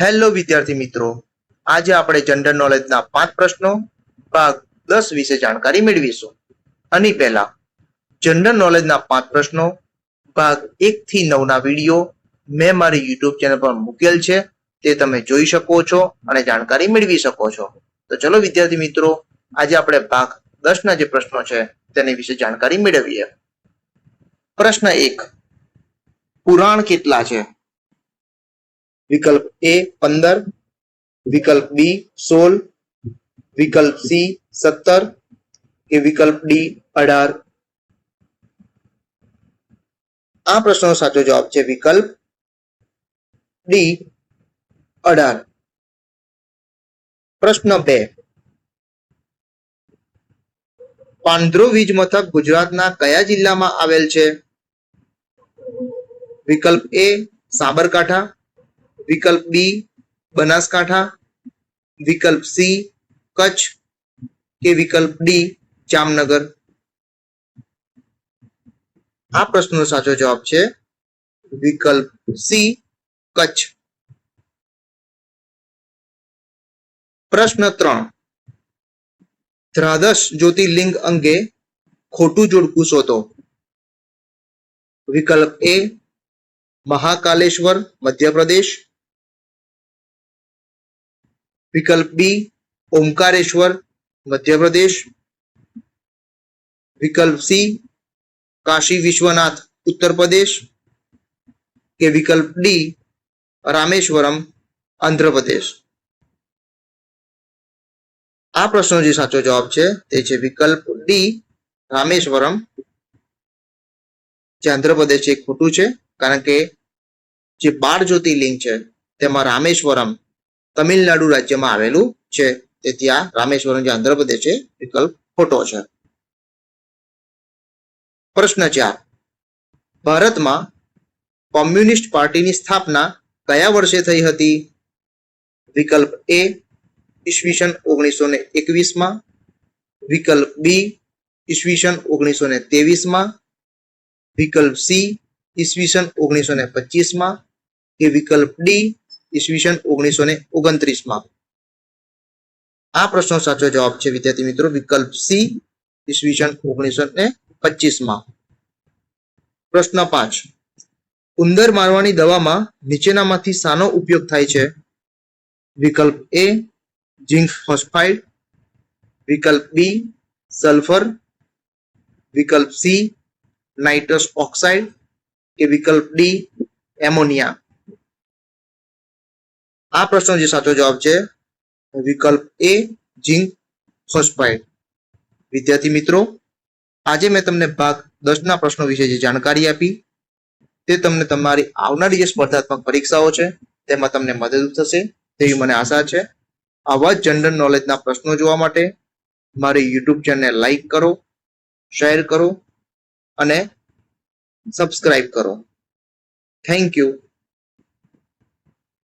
Hello વિદ્યાર્થી મિત્રો. આજે આપણે જનરલ નોલેજના પાંચ પ્રશ્નો, ભાગ દસ વિશે જાણકારી મેળવીશું. આની પહેલા જનરલ નોલેજના પાંચ પ્રશ્નો, ભાગ એક થી નવના વીડિયો મેં મારી યુટ્યુબ ચેનલ પર મૂકેલ છે. તે તમે જોઈ શકો છો અને જાણકારી મેળવી શકો છો. તો ચલો, વિદ્યાર્થી મિત્રો, આજે આપણે ભાગ દસના જે પ્રશ્નો છે, તેની વિશે જાણકારી મેળવીએ. પ્રશ્ન એક, પુરાણ કેટલા છે? વિકલ્પ એ પંદર, વિકલ્પ બી સોળ, વિકલ્પ સી સત્તર કે વિકલ્પ ડી અઢાર? આ પ્રશ્નનો સાચો જવાબ છે વિકલ્પ ડી અઢાર. પ્રશ્ન બે. પાંદરો વીજ મથક ગુજરાતના કયા જિલ્લામાં આવેલ છે? વિકલ્પ એ સાબરકાંઠા વિકલ્પ બી બનાસકાંઠા. વિકલ્પ સી કચ્છ કે વિકલ્પ ડી જામનગર. આ પ્રશ્નનો સાચો જવાબ છે વિકલ્પ સી કચ્છ. પ્રશ્ન ત્રણ. દ્રાદશ જ્યોતિર્લિંગ અંગે ખોટું જોડકું શોધો. વિકલ્પ એ મહાકાલેશ્વર, મધ્યપ્રદેશ. વિકલ્પ બી, ઓમકારેશ્વર, મધ્યપ્રદેશ. વિકલ્પ સી, કાશી વિશ્વનાથ ઉત્તર પ્રદેશ કે વિકલ્પ ડી, રામેશ્વરમ, આંધ્રપ્રદેશ. આ પ્રશ્નો જે સાચો જવાબ છે તે છે વિકલ્પ ડી, રામેશ્વરમ. જે આંધ્રપ્રદેશ છે ખોટું છે, કારણ કે જે બાર જ્યોતિર્લિંગ છે, તેમાં રામેશ્વરમ તમિલનાડુ રાજ્યમાં આવેલું છે. તેથી આ રામેશ્વરમ જે આંધ્રપ્રદેશ છે, વિકલ્પ ખોટો છે. પ્રશ્ન ચાર. ભારતમાં કોમ્યુનિસ્ટ પાર્ટીની સ્થાપના કયા વર્ષે થઈ હતી? વિકલ્પ એ, ઈસવીસન ઓગણીસો ને એકવીસમાં. વિકલ્પ બી, ઈસવીસન ઓગણીસો ને ત્રેવીસમાં. વિકલ્પ સી, ઈસવીસન ઓગણીસો ને પચીસમાં. કે વિકલ્પ ડી ઈસવીસન ઓગણીસો ને ઓગણત્રીસમાં. આ પ્રશ્નો સાચો જવાબ છે, વિદ્યાર્થી મિત્રો, વિકલ્પ સી, ઈસવીસન ઓગણીસો ને પચીસમાં. પ્રશ્ન પાંચ. ઉંદર મારવાની દવામાં નીચેનામાંથી શાનો ઉપયોગ થાય છે? વિકલ્પ એ, ઝિંક ફોસ્ફાઇડ. વિકલ્પ બી, સલ્ફર. વિકલ્પ સી, નાઇટ્રસ ઓક્સાઇડ. કે વિકલ્પ ડી, એમોનિયા. આ પ્રશ્નનો જે સાચો જવાબ છે વિકલ્પ એ ઝીંક ફોસ્ફાઇડ. વિદ્યાર્થી મિત્રો, આજે મેં તમને ભાગ દસના પ્રશ્નો વિશે જે જાણકારી આપી, તે તમને તમારી આવનારી જે સ્પર્ધાત્મક પરીક્ષાઓ છે, તેમાં તમને મદદરૂપ થશે તેવી મને આશા છે. આવા જ જનરલ નોલેજના પ્રશ્નો જોવા માટે મારી યુટ્યુબ ચેનલને લાઈક કરો, શેર કરો અને સબસ્ક્રાઈબ કરો. Thank you